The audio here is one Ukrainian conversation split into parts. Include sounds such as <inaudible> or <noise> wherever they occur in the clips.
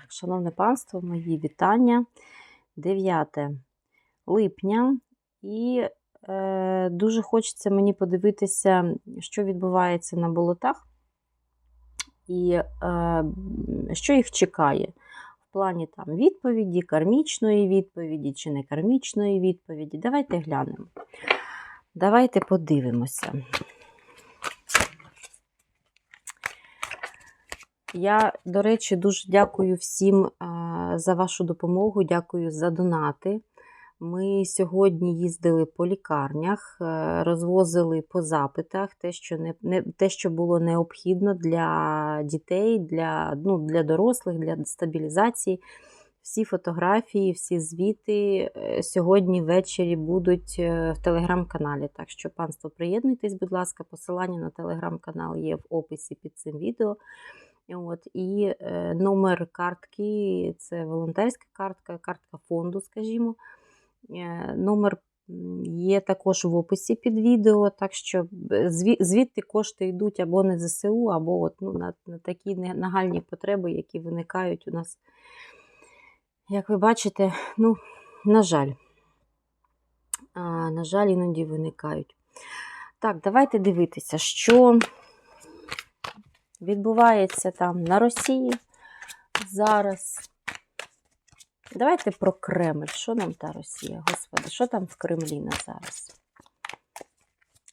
Так, шановне панство, мої вітання. 9 липня, і е, дуже хочеться мені подивитися, що відбувається на болотах, і е, що їх чекає в плані там відповіді, кармічної відповіді чи не кармічної відповіді. Давайте глянемо. Давайте подивимося. Я, до речі, дуже дякую всім е, за вашу допомогу, дякую за донати. Ми сьогодні їздили по лікарнях, е, розвозили по запитах те, що не, не, те, що було необхідно для дітей, для, ну, для дорослих, для стабілізації. Всі фотографії, всі звіти е, сьогодні ввечері будуть в телеграм-каналі. Так що, панство, приєднуйтесь, будь ласка, посилання на телеграм-канал є в описі під цим відео. От, І е, номер картки це волонтерська картка, картка фонду, скажімо. Е, номер є також в описі під відео, так що звідти кошти йдуть або на ЗСУ, або от, ну, на, на такі нагальні потреби, які виникають у нас. Як ви бачите, ну, на жаль, а, на жаль, іноді виникають. Так, давайте дивитися, що відбувається там на Росії зараз. Давайте про Кремль. Що нам та Росія? Господи, що там в Кремлі на зараз?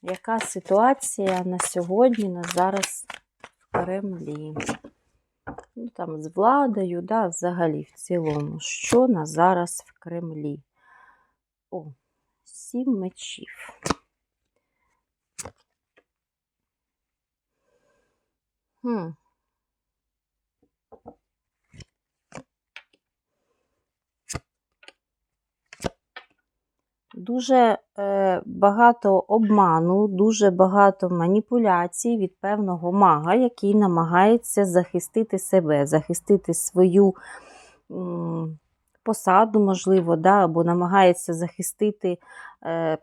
Яка ситуація на сьогодні, на зараз в Кремлі? Ну, Там з владою, да, взагалі, в цілому, що на зараз в Кремлі? О, сім мечів. Хм. Дуже е, багато обману, дуже багато маніпуляцій від певного мага, який намагається захистити себе, захистити свою м, посаду, можливо, да, або намагається захистити е,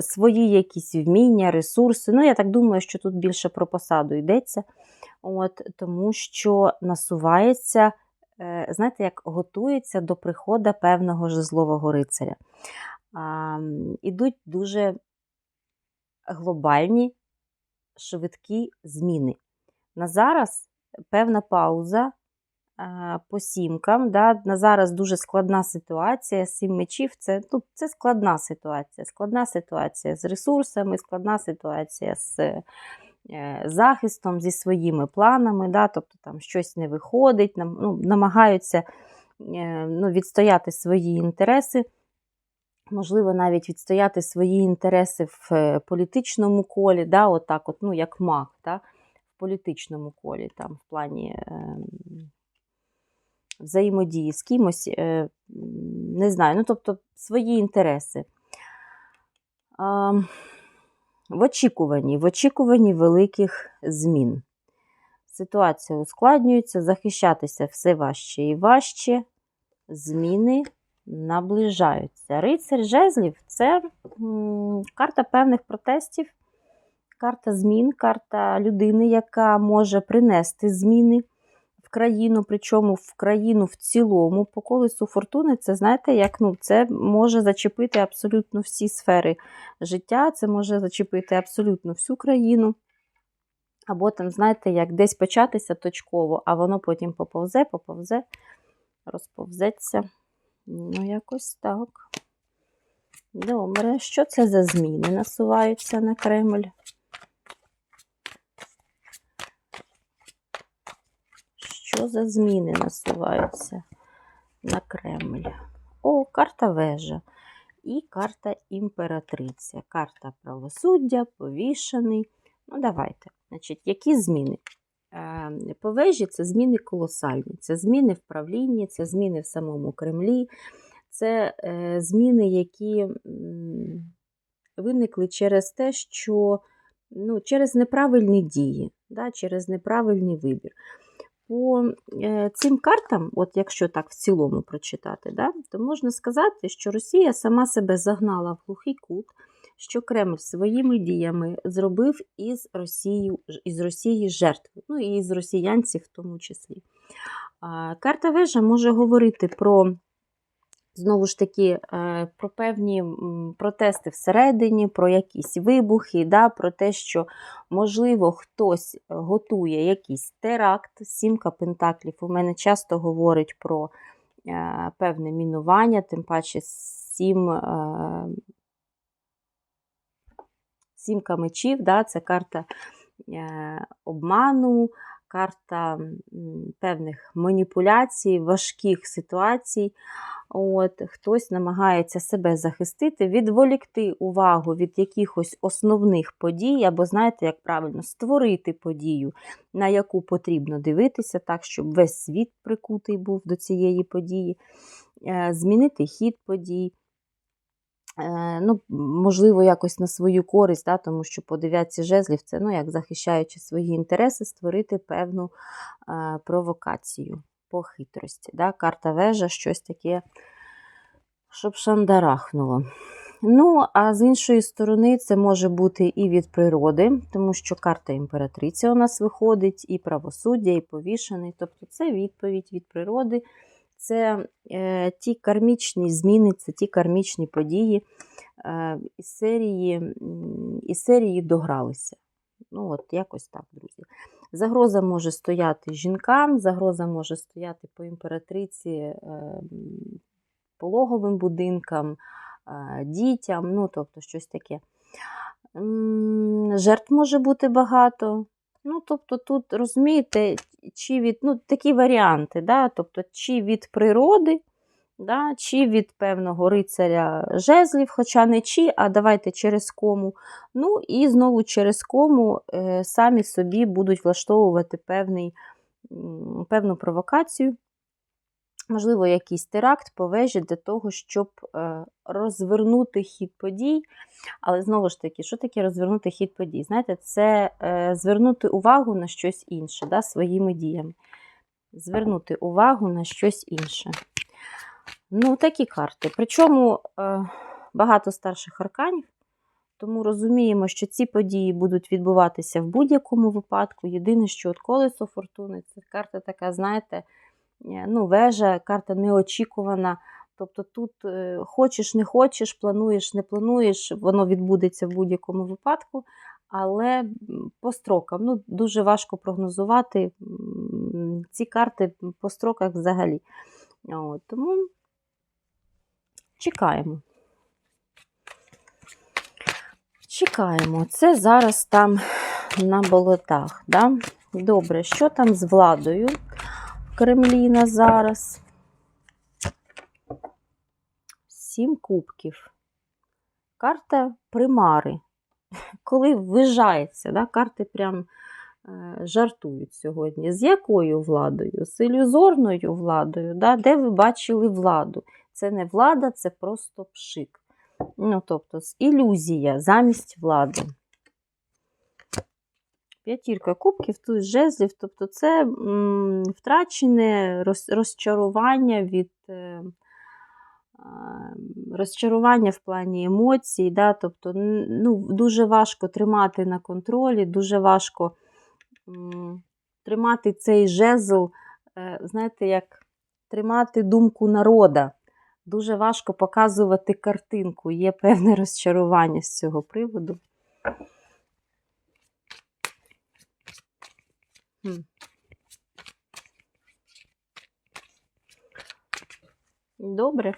свої якісь вміння, ресурси. Ну, я так думаю, що тут більше про посаду йдеться, От, тому що насувається, е, знаєте, як готується до приходу певного жезлового рицаря. А, Ідуть дуже глобальні, швидкі зміни. На зараз певна пауза по сімкам. Да? На зараз дуже складна ситуація. Сім мечів це ну, це складна ситуація. Складна ситуація з ресурсами, складна ситуація з е, захистом, зі своїми планами. Да? Тобто там щось не виходить, ну, намагаються е, ну, відстояти свої інтереси. Можливо, навіть відстояти свої інтереси в е, політичному колі, да, отак, от, ну, як маг, да, в політичному колі, там, в плані е, взаємодії з кимось, е, не знаю, ну, тобто свої інтереси. В очікуванні, в очікуванні великих змін. Ситуація ускладнюється, захищатися все важче і важче. Зміни наближаються. Рицарь жезлів це карта певних протестів, карта змін, карта людини, яка може принести зміни в країну, причому в країну в цілому, по колесу фортуни, це, знаєте, як ну, це може зачепити абсолютно всі сфери життя, це може зачепити абсолютно всю країну. Або там, знаєте, як десь початися точково, а воно потім поповзе, поповзе, розповзеться. Ну, якось так. Добре, що це за зміни насуваються на Кремль? Що за зміни насуваються на Кремль? О, карта вежа і карта імператриця. Карта правосуддя, повішений. Ну, давайте. Значить, які зміни? Е, по вежі це зміни колосальні. Це зміни в правлінні, це зміни в самому Кремлі, це е, зміни, які виникли через те, що ну, через неправильні дії, да, через неправильний вибір по е, цим картам, от якщо так в цілому прочитати, да, то можна сказати, що Росія сама себе загнала в глухий кут, що Кремль своїми діями зробив із Росії, із Росії жертву, ну і з росіянців в тому числі. Карта вежа може говорити про, знову ж таки, е, про певні протести всередині, про якісь вибухи, да, про те, що, можливо, хтось готує якийсь теракт. Сімка пентаклів у мене часто говорить про е, певне мінування, тим паче сім. Е, Сімка мечів, да, це карта е, обману, карта певних маніпуляцій, важких ситуацій. От, Хтось намагається себе захистити, відволікти увагу від якихось основних подій, або, знаєте, як правильно, створити подію, на яку потрібно дивитися, так, щоб весь світ прикутий був до цієї події, е, змінити хід подій. Е, ну, можливо, якось на свою користь, да, тому що по дев'ятці жезлів це, ну, як захищаючи свої інтереси, створити певну е, провокацію по хитрості. Да. Карта вежа, щось таке, щоб шандарахнуло. Ну, а з іншої сторони, це може бути і від природи, тому що карта імператриця у нас виходить, і правосуддя, і повішений. Тобто це відповідь від природи це е, ті кармічні зміни, це ті кармічні події е, із серії із серії догралися. Ну, от якось так, друзі. Загроза може стояти жінкам, загроза може стояти по імператриці е, пологовим будинкам, дітям, ну, тобто щось таке. Жертв може бути багато. Ну, тобто, тут, розумієте, чи від, ну, такі варіанти, да? тобто, чи від природи, да? чи від певного рицаря жезлів, хоча не чи, а давайте через кому. Ну, і знову через кому е, самі собі будуть влаштовувати певний, певну провокацію. Можливо, якийсь теракт по вежі для того, щоб е, розвернути хід подій. Але знову ж таки, що таке розвернути хід подій? Знаєте, це е, звернути увагу на щось інше да, своїми діями. Звернути увагу на щось інше. Ну, такі карти. Причому е, багато старших арканів, тому розуміємо, що ці події будуть відбуватися в будь-якому випадку. Єдине, що от колесо фортуни це карта така, знаєте, ну, вежа, карта неочікувана. Тобто тут е, хочеш, не хочеш, плануєш, не плануєш, воно відбудеться в будь-якому випадку, але по строкам. Ну, дуже важко прогнозувати ці карти по строках взагалі. От, тому чекаємо. Чекаємо. Це зараз там на болотах. Да? Добре, що там з владою в Кремлі на зараз? Сім кубків. Карта примари. Коли ввижається, да, карти прям е, жартують сьогодні. З якою владою? З ілюзорною владою. Да? Де ви бачили владу? Це не влада, це просто пшик. Ну, тобто, з ілюзія замість влади. П'ятірка кубків, тут жезлів, тобто це м, втрачене роз, розчарування від. Е, розчарування в плані емоцій, да, тобто ну, дуже важко тримати на контролі, дуже важко м, тримати цей жезл, е, знаєте, як тримати думку народа. Дуже важко показувати картинку, є певне розчарування з цього приводу. Добре.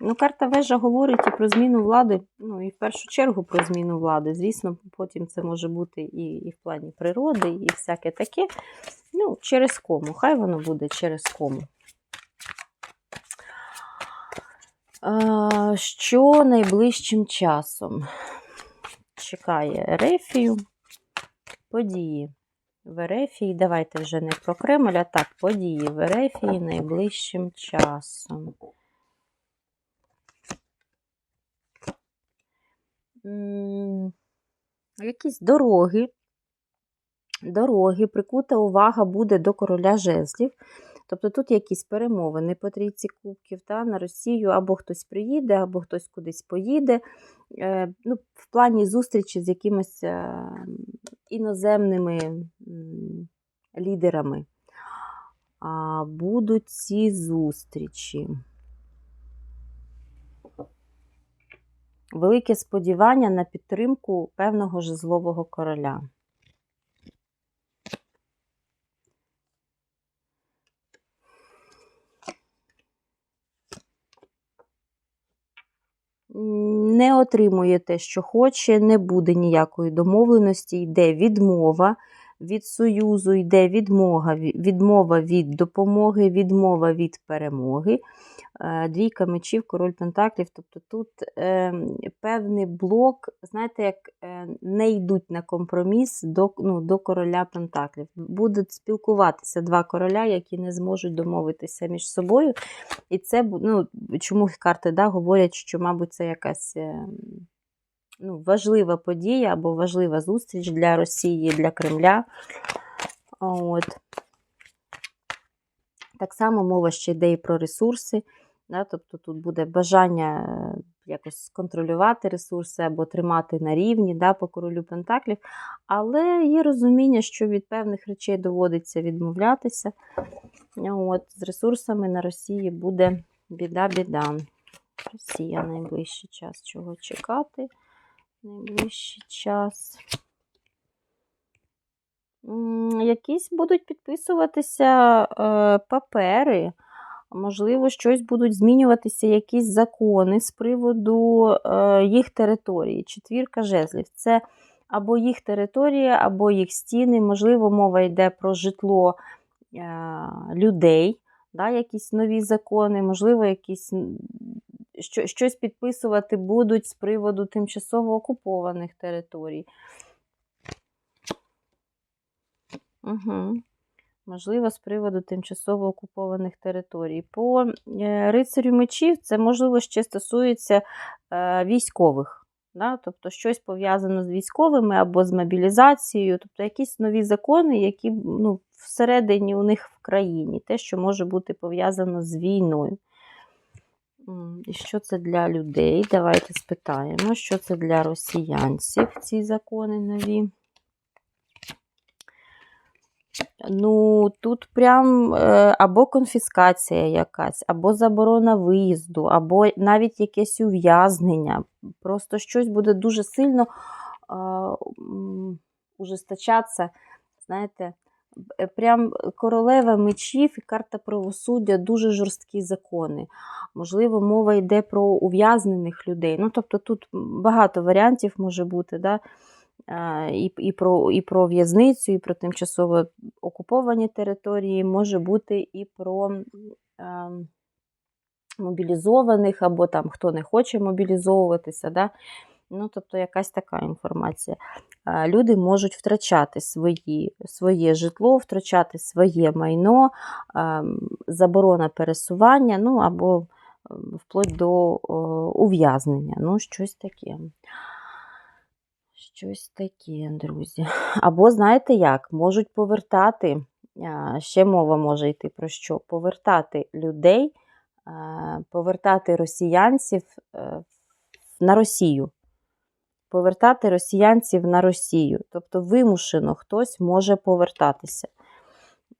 Ну, карта вежа говорить і про зміну влади, ну і в першу чергу про зміну влади. Звісно, потім це може бути і, і в плані природи, і всяке таке. Ну, через кому. Хай воно буде через кому. А, що найближчим часом чекає Ерефію? Події в Ерефії. Давайте вже не про Кремль, а так, події в Ерефії найближчим часом. Якісь дороги. Дороги, прикута увага буде до короля жезлів. Тобто тут якісь перемовини по трійці кубків та, на Росію, або хтось приїде, або хтось кудись поїде. Е, ну, В плані зустрічі з якимись е, іноземними лідерами. будуть ці зустрічі. Велике сподівання на підтримку певного жезлового короля. Не отримує те, що хоче, не буде ніякої домовленості, йде відмова від союзу, йде відмова, відмова від допомоги, відмова від перемоги. Е, Двійка мечів, король пентаклів. Тобто тут е, певний блок, знаєте, як е, не йдуть на компроміс до, ну, до короля пентаклів. Будуть спілкуватися два короля, які не зможуть домовитися між собою. І це ну, чому карти да, говорять, що, мабуть, це якась е, ну, важлива подія або важлива зустріч для Росії, для Кремля. От. Так само мова ще йде і про ресурси. Да? Тобто тут буде бажання е, якось контролювати ресурси або тримати на рівні да, по королю Пентаклів. Але є розуміння, що від певних речей доводиться відмовлятися. От, з ресурсами на Росії буде біда-біда. Росія найближчий час. Чого чекати? Найближчий час. Якісь будуть підписуватися е, папери. Можливо, щось будуть змінюватися, якісь закони з приводу е, їх території. Четвірка жезлів. Це або їх територія, або їх стіни. Можливо, мова йде про житло е, людей, да, якісь нові закони, можливо, якісь що, щось підписувати будуть з приводу тимчасово окупованих територій. Угу. Можливо, з приводу тимчасово окупованих територій. По е, рицарю мечів це, можливо, ще стосується е, військових. Да? Тобто щось пов'язано з військовими або з мобілізацією, тобто якісь нові закони, які ну, всередині у них в країні, те, що може бути пов'язано з війною. І що це для людей? Давайте спитаємо, що це для росіянців, ці закони нові. Ну, тут прям е, або конфіскація якась, або заборона виїзду, або навіть якесь ув'язнення. Просто щось буде дуже сильно ужесточатися. Знаєте, прям королева мечів і карта правосуддя дуже жорсткі закони. Можливо, мова йде про ув'язнених людей. Ну, тобто тут багато варіантів може бути. Да? Е, І, і, про, і про в'язницю, і про тимчасово окуповані території, може бути і про е, мобілізованих, або там хто не хоче мобілізовуватися. Да? Ну, тобто якась така інформація. Люди можуть втрачати свої, своє житло, втрачати своє майно, заборона пересування, ну або вплоть до ув'язнення. Ну, щось таке. Щось таке, друзі. Або, знаєте як, можуть повертати, ще мова може йти про що? Повертати людей, повертати росіянців е, на Росію. Повертати росіянців на Росію. Тобто вимушено хтось може повертатися.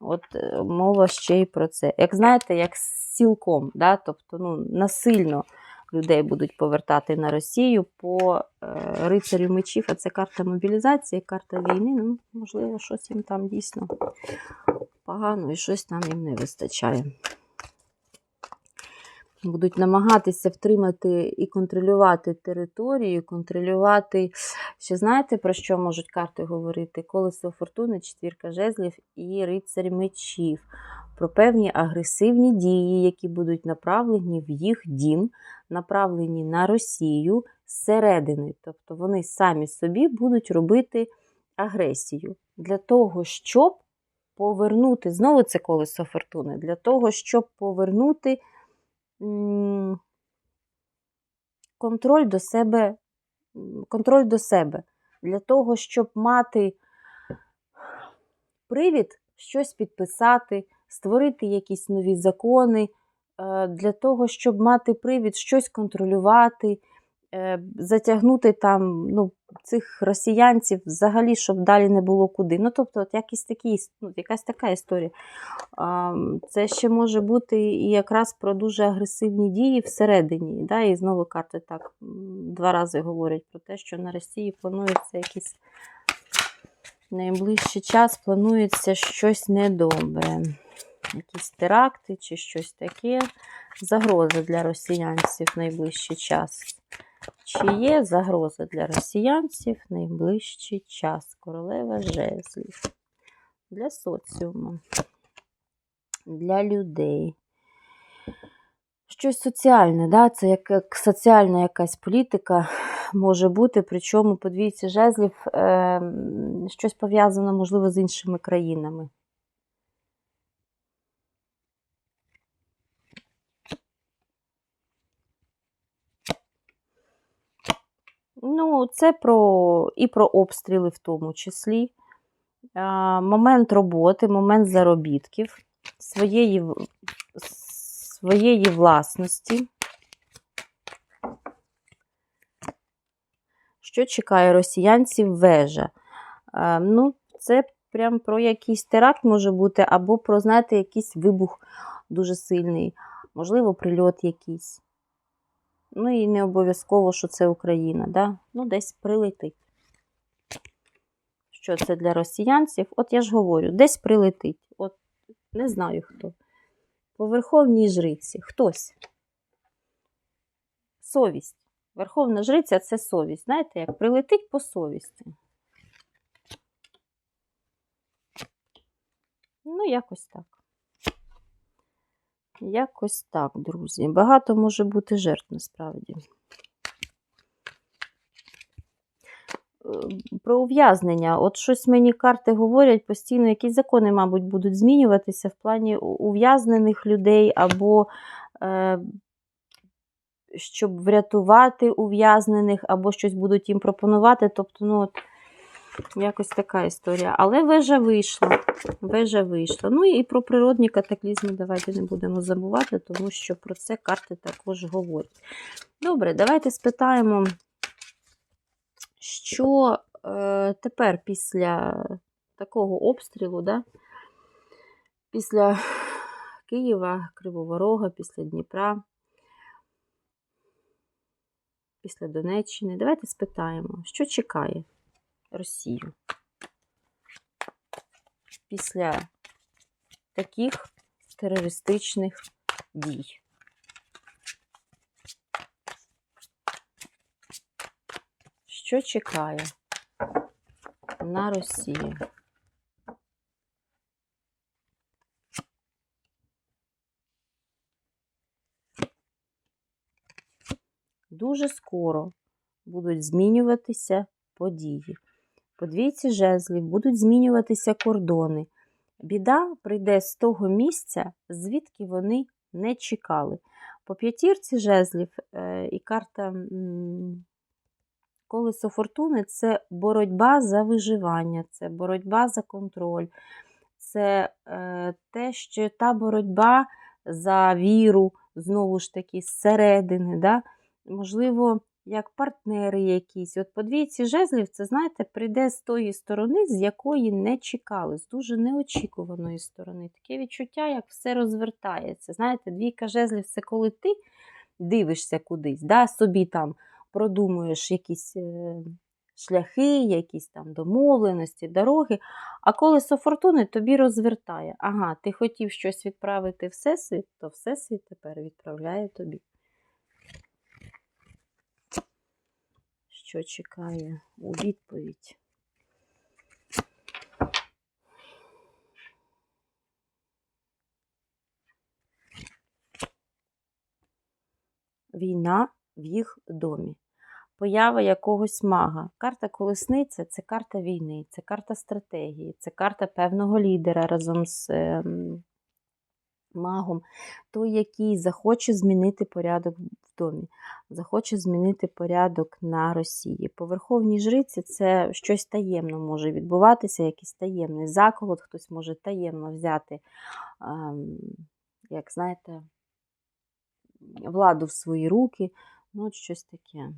От е, мова ще й про це. Як знаєте, як сілком, да? тобто ну, насильно людей будуть повертати на Росію по е, рицарю мечів, а це карта мобілізації, карта війни. Ну, можливо, щось їм там дійсно погано і щось там їм не вистачає. Будуть намагатися втримати і контролювати територію, контролювати. Ще знаєте, про що можуть карти говорити? Колесо фортуни, четвірка жезлів і рицарь мечів. Про певні агресивні дії, які будуть направлені в їх дім, направлені на Росію зсередини. Тобто вони самі собі будуть робити агресію для того, щоб повернути, знову це колесо фортуни, для того, щоб повернути контроль до себе, контроль до себе, для того, щоб мати привід щось підписати, створити якісь нові закони, е, для того, щоб мати привід щось контролювати, затягнути там ну, цих росіянців взагалі, щоб далі не було куди. Ну, тобто, от якісь такі, ну, якась така історія. А, Це ще може бути і якраз про дуже агресивні дії всередині. Да? І знову карти так два рази говорять про те, що на Росії планується якийсь найближчий час, планується щось недобре. Якісь теракти чи щось таке. Загроза для росіянців в найближчий час. Чи є загроза для росіянців в найближчий час? Королева жезлів. Для соціуму, для людей. Щось соціальне, да? це як, як соціальна якась політика може бути, причому по двійці жезлів е, щось пов'язане, можливо, з іншими країнами. Ну, це про і про обстріли в тому числі. Момент роботи, момент заробітків, своєї, своєї власності. Що чекає росіянців вежа? Ну, це прям про якийсь теракт може бути, або про, знаєте, якийсь вибух дуже сильний, можливо, прильот якийсь. Ну і не обов'язково, що це Україна, да? ну десь прилетить. Що це для росіянців? От я ж говорю, десь прилетить. От не знаю хто. По Верховній жриці. Хтось. Совість. Верховна жриця це совість. Знаєте, як прилетить по совісті. Ну, якось так. Якось так, друзі. Багато може бути жертв насправді. Е, Про ув'язнення. От щось мені карти говорять, постійно якісь закони, мабуть, будуть змінюватися в плані ув'язнених людей, або е, щоб врятувати ув'язнених, або щось будуть їм пропонувати. Тобто, ну, от, якось така історія. Але вежа вийшла. Вежа вийшла. Ну і про природні катаклізми давайте не будемо забувати, тому що про це карти також говорять. Добре, давайте спитаємо, що е, тепер після такого обстрілу, да? після Києва, Кривого Рога, після Дніпра, після Донеччини. Давайте спитаємо, що чекає Росію після таких терористичних дій. Що чекає на Росію? Дуже скоро будуть змінюватися події. По двійці жезлів будуть змінюватися кордони. Біда прийде з того місця, звідки вони не чекали. По п'ятірці жезлів е, і карта колесо фортуни це боротьба за виживання, це боротьба за контроль, це е, те, що та боротьба за віру, знову ж таки, зсередини. Да? Можливо, як партнери якісь. От по двійці жезлів, це, знаєте, прийде з тої сторони, з якої не чекали, з дуже неочікуваної сторони. Таке відчуття, як все розвертається. Знаєте, двійка жезлів це коли ти дивишся кудись, да, собі там продумуєш якісь е, шляхи, якісь там домовленості, дороги, а колесо фортуни тобі розвертає. Ага, ти хотів щось відправити Всесвіт, то Всесвіт тепер відправляє тобі. Що чекає у відповідь? Війна в їх домі. Поява якогось мага. Карта колесниця це карта війни, це карта стратегії, це карта певного лідера разом з ем, магом, той, який захоче змінити порядок в домі, захоче змінити порядок на Росії. Поверховній жриці це щось таємно може відбуватися, якийсь таємний заколот, хтось може таємно взяти, ем, як знаєте, владу в свої руки, ну, от щось таке.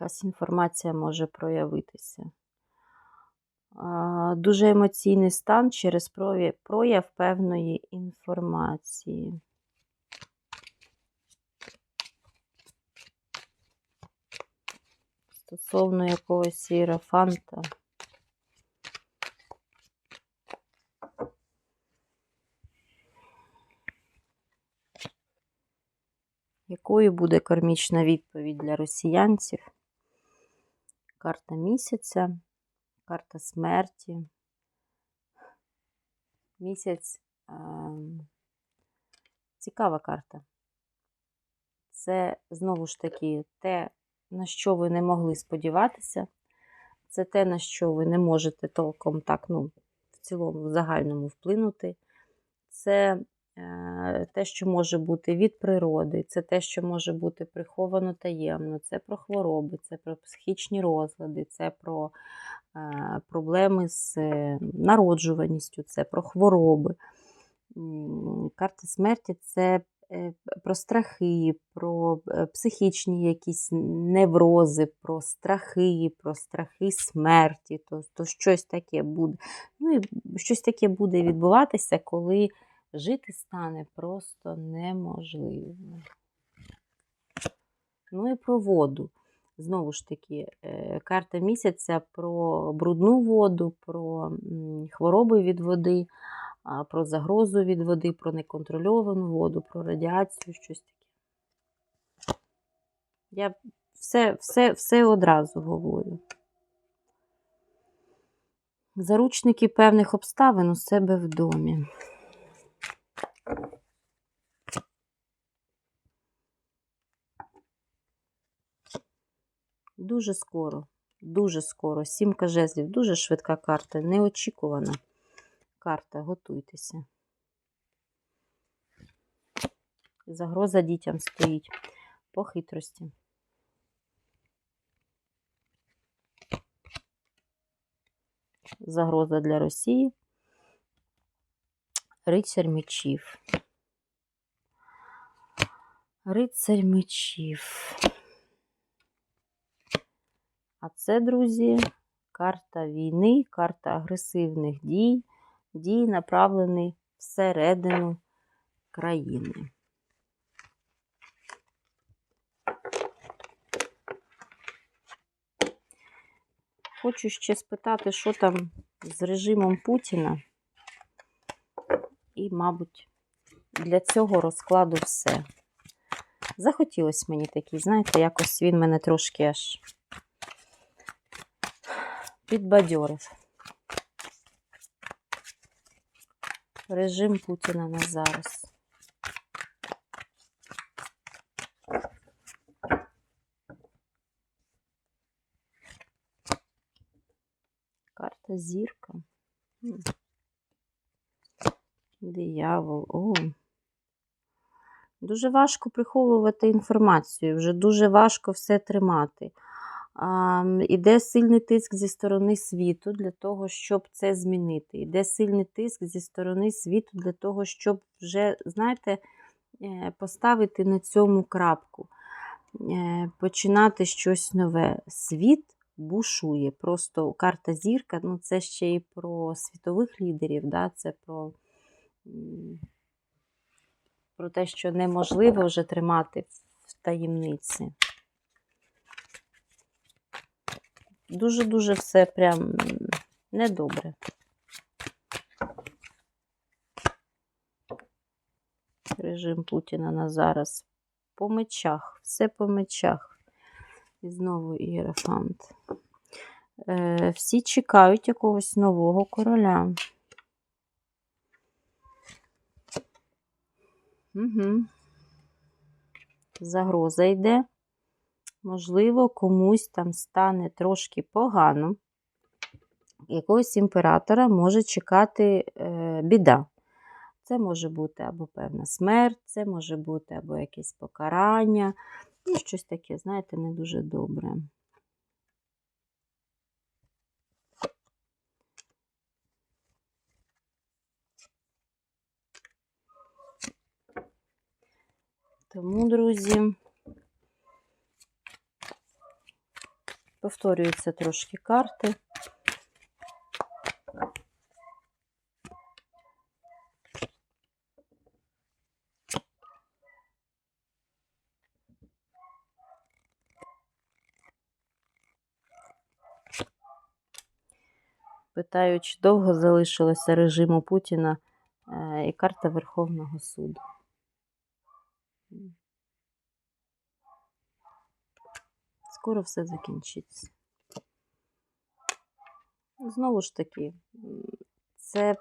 Якась інформація може проявитися. Дуже емоційний стан через прояв, певної інформації. Стосовно якогось іерофанта. Якою буде кармічна відповідь для росіянців? Карта місяця, карта смерті. Місяць цікава карта. Це знову ж таки те, на що ви не могли сподіватися. Це те, на що ви не можете толком так, ну, в цілому, в загальному вплинути. Це те, що може бути від природи, це те, що може бути приховано таємно, це про хвороби, це про психічні розлади, це про е, проблеми з е, народжуваністю, це про хвороби. Карта смерті це е, про страхи, про е, психічні якісь неврози, про страхи, про страхи смерті, то, то щось таке буде. Ну і щось таке буде відбуватися, коли жити стане просто неможливо. Ну і про воду. Знову ж таки, е, карта місяця про брудну воду, про хвороби від води, про загрозу від води, про неконтрольовану воду, про радіацію, щось таке. Я все, все, все одразу говорю. Заручники певних обставин у себе в домі. Дуже скоро, дуже скоро. Сімка жезлів, дуже швидка карта, неочікувана карта. Готуйтеся. Загроза дітям стоїть по хитрості. Загроза для Росії. Рицарь мечів. Рицарь мечів. А це, друзі, карта війни, карта агресивних дій, дій, направлені всередину країни. Хочу ще спитати, що там з режимом Путіна. І, мабуть, для цього розкладу все. Захотілося мені такий, знаєте, якось він мене трошки аж підбадьорив. Режим Путіна на зараз. Карта зірка. Диявол. О. Дуже важко приховувати інформацію, вже дуже важко все тримати. Іде сильний тиск зі сторони світу для того, щоб це змінити. Іде сильний тиск зі сторони світу для того, щоб вже, знаєте, е, поставити на цьому крапку, е, починати щось нове. Світ бушує. Просто карта зірка, ну це ще і про світових лідерів, да? це про, про те, що неможливо вже тримати в таємниці. Дуже-дуже все прям недобре. Режим Путіна на зараз. По мечах, все по мечах. І знову ієрофант. Е, всі чекають якогось нового короля. Угу. Загроза йде. Можливо, комусь там стане трошки погано. Якогось імператора може чекати е, біда. Це може бути або певна смерть, це може бути або якесь покарання. Ну, щось таке, знаєте, не дуже добре. Тому, друзі, повторюються трошки карти. Питаю, чи довго залишилося режиму Путіна е, і карта Верховного суду. Скоро все закінчиться. Знову ж таки, це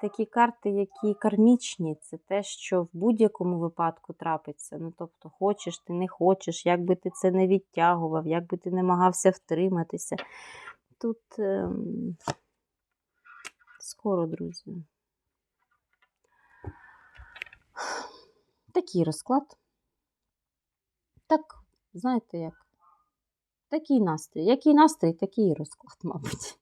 такі карти, які кармічні, це те, що в будь-якому випадку трапиться. Ну, тобто, хочеш ти, не хочеш, як би ти це не відтягував, як би ти намагався втриматися. Тут ем, скоро, друзі. Такий розклад. Так, знаєте як? Такий настрій. Який настрій, такий і розклад, <laughs> мабуть.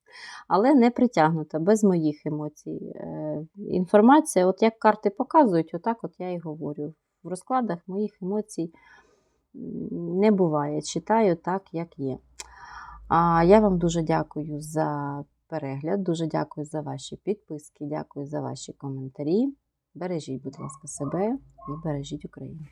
Але не притягнута, без моїх емоцій. Е, Інформація, от як карти показують, отак от я і говорю. В розкладах моїх емоцій не буває. Читаю так, як є. А я вам дуже дякую за перегляд, дуже дякую за ваші підписки, дякую за ваші коментарі. Бережіть, будь ласка, себе і бережіть Україну.